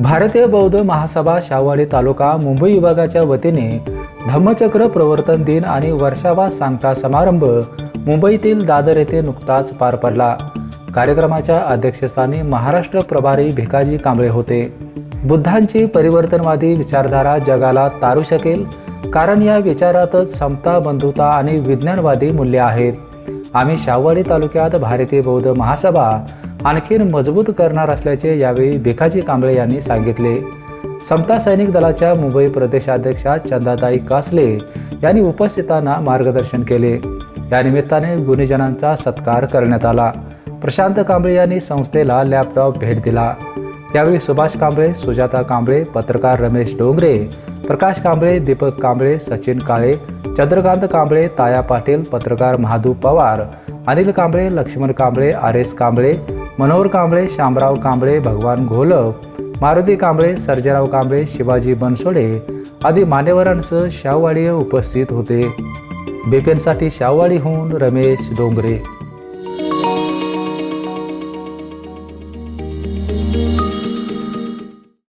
भारतीय बौद्ध महासभा शाहवाडी तालुका मुंबई विभागाच्या वतीने धम्मचक्र प्रवर्तन दिन आणि वर्षावा सांगता समारंभ मुंबईतील दादर येथे नुकताच पार पडला. कार्यक्रमाच्या अध्यक्षस्थानी महाराष्ट्र प्रभारी भिकाजी कांबळे होते. बुद्धांची परिवर्तनवादी विचारधारा जगाला तारू शकेल कारण या विचारातच समता बंधुता आणि विज्ञानवादी मूल्य आहेत. आम्ही शाहवाडी तालुक्यात भारतीय बौद्ध महासभा आणखीन मजबूत करणार असल्याचे यावेळी भिकाजी कांबळे यांनी सांगितले. समता सैनिक दलाच्या मुंबई प्रदेशाध्यक्षा चंदाताई कासले यांनी उपस्थितांना मार्गदर्शन केले. या निमित्ताने गुणीजनांचा सत्कार करण्यात आला. प्रशांत कांबळे यांनी संस्थेला लॅपटॉप भेट दिला. यावेळी सुभाष कांबळे सुजाता कांबळे पत्रकार रमेश डोंगरे प्रकाश कांबळे दीपक कांबळे सचिन काळे चंद्रकांत कांबळे ताया पाटील पत्रकार महादू पवार अनिल कांबळे लक्ष्मण कांबळे आर एस कांबळे मनोहर कांबळे शामराव कांबळे भगवान घोलप मारुती कांबळे सर्जेराव कांबळे शिवाजी बनसोडे आदी मान्यवरांसह शाहवाडी उपस्थित होते. बिपिनसाठी शाहवाडीहून रमेश डोंगरे.